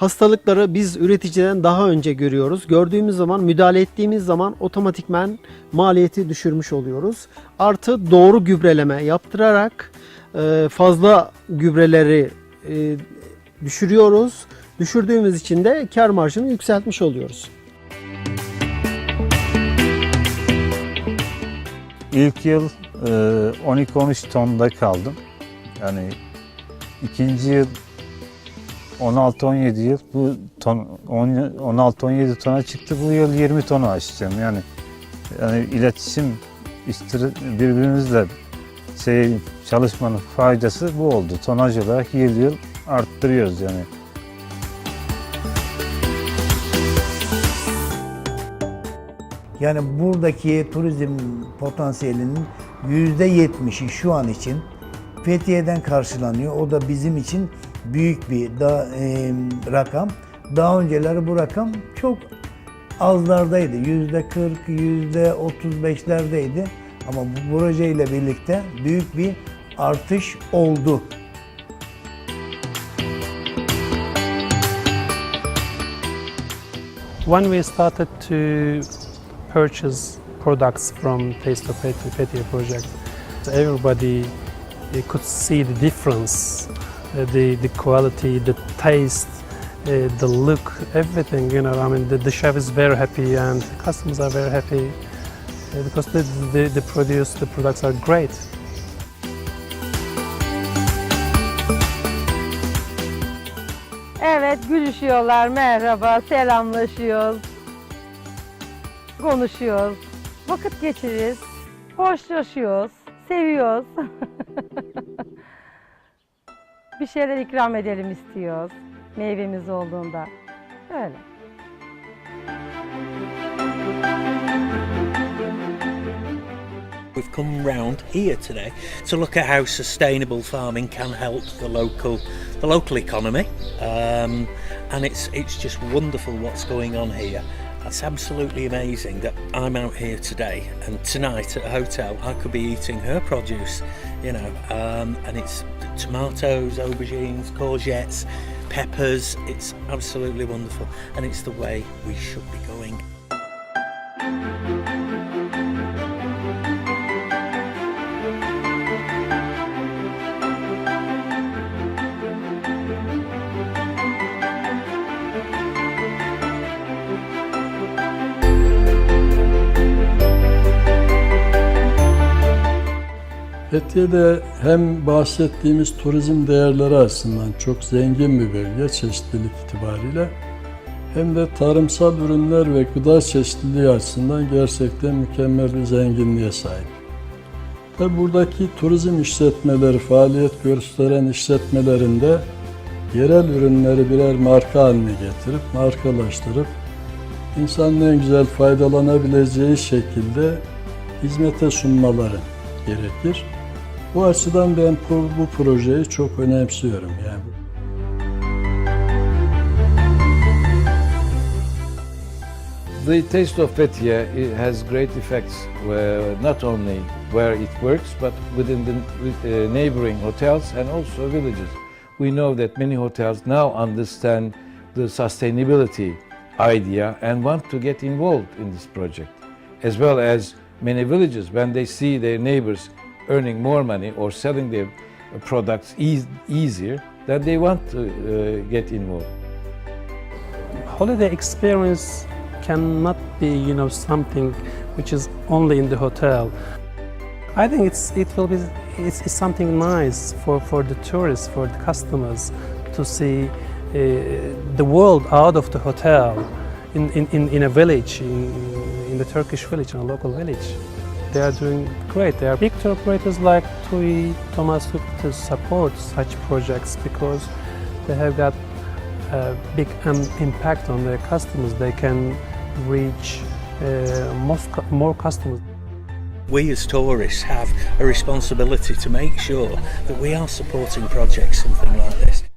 hastalıkları biz üreticiden daha önce görüyoruz. Gördüğümüz zaman, müdahale ettiğimiz zaman otomatikmen maliyeti düşürmüş oluyoruz. Artı doğru gübreleme yaptırarak e, fazla gübreleri e, düşürüyoruz. Düşürdüğümüz için de kar marjını yükseltmiş oluyoruz. İlk yıl e, 12-13 tonda kaldım. Yani ikinci yıl 16-17 yıl bu ton 16-17 tona çıktı. Bu yıl 20 tonu aşacağım. Yani yani iletişim birbirimizle şey çalışmanın faydası bu oldu. Tonaj olarak yıl yıl arttırıyoruz yani. Yani buradaki turizm potansiyelinin yüzde yetmişi şu an için Fethiye'den karşılanıyor. O da bizim için büyük bir da, e, rakam. Daha önceleri bu rakam çok azlardaydı. Yüzde 40, yüzde 35'lerdeydi. Ama bu projeyle birlikte büyük bir artış oldu. When we started to purchase products from Taste of Fethiye Fethiye project, everybody could see the difference, the, the quality, the taste, uh, the look, everything, you know, I mean, the, the chef is very happy and customers are very happy uh, because the, the, the produce, the products are great. Evet, gülüşüyorlar, merhaba, selamlaşıyoruz. Konuşuyoruz, vakit geçiririz, hoşlaşıyoruz, seviyoruz. Bir şeyler ikram edelim istiyoruz, meyvemiz olduğunda. Öyle. We've come round here today to look at how sustainable farming can help the local the local economy, um, and it's it's just wonderful what's going on here. It's absolutely amazing that I'm out here today and tonight at a hotel I could be eating her produce, you know, um, and it's tomatoes, aubergines, courgettes, peppers. It's absolutely wonderful, and it's the way we should be going. Fethiye'de hem bahsettiğimiz turizm değerleri açısından çok zengin bir bölge çeşitlilik itibariyle hem de tarımsal ürünler ve gıda çeşitliliği açısından gerçekten mükemmel bir zenginliğe sahip. Tabi buradaki turizm işletmeleri, faaliyet gösteren işletmelerinde yerel ürünleri birer marka haline getirip, markalaştırıp insanın en güzel faydalanabileceği şekilde hizmete sunmaları gerekir. Bu açıdan ben bu, projeyi çok önemsiyorum yani. The taste of it has great effects, not only where it works, but within the uh, neighboring hotels and also villages. We know that many hotels now understand the sustainability idea and want to get involved in this project, as well as many villages when they see their neighbors earning more money or selling their products eas easier, then they want to uh, get involved. holiday experience cannot be you know something which is only in the hotel i think it's it will be it's, it's something nice for for the tourists for the customers to see uh, the world out of the hotel in, in, in, in a village in, in the turkish village in a local village they are doing great there are big tour operators like TUI, Thomas Cook to support such projects because they have got a big impact on their customers. They can reach uh, most, more customers. we as tourists have a responsibility to make sure that we are supporting projects something like this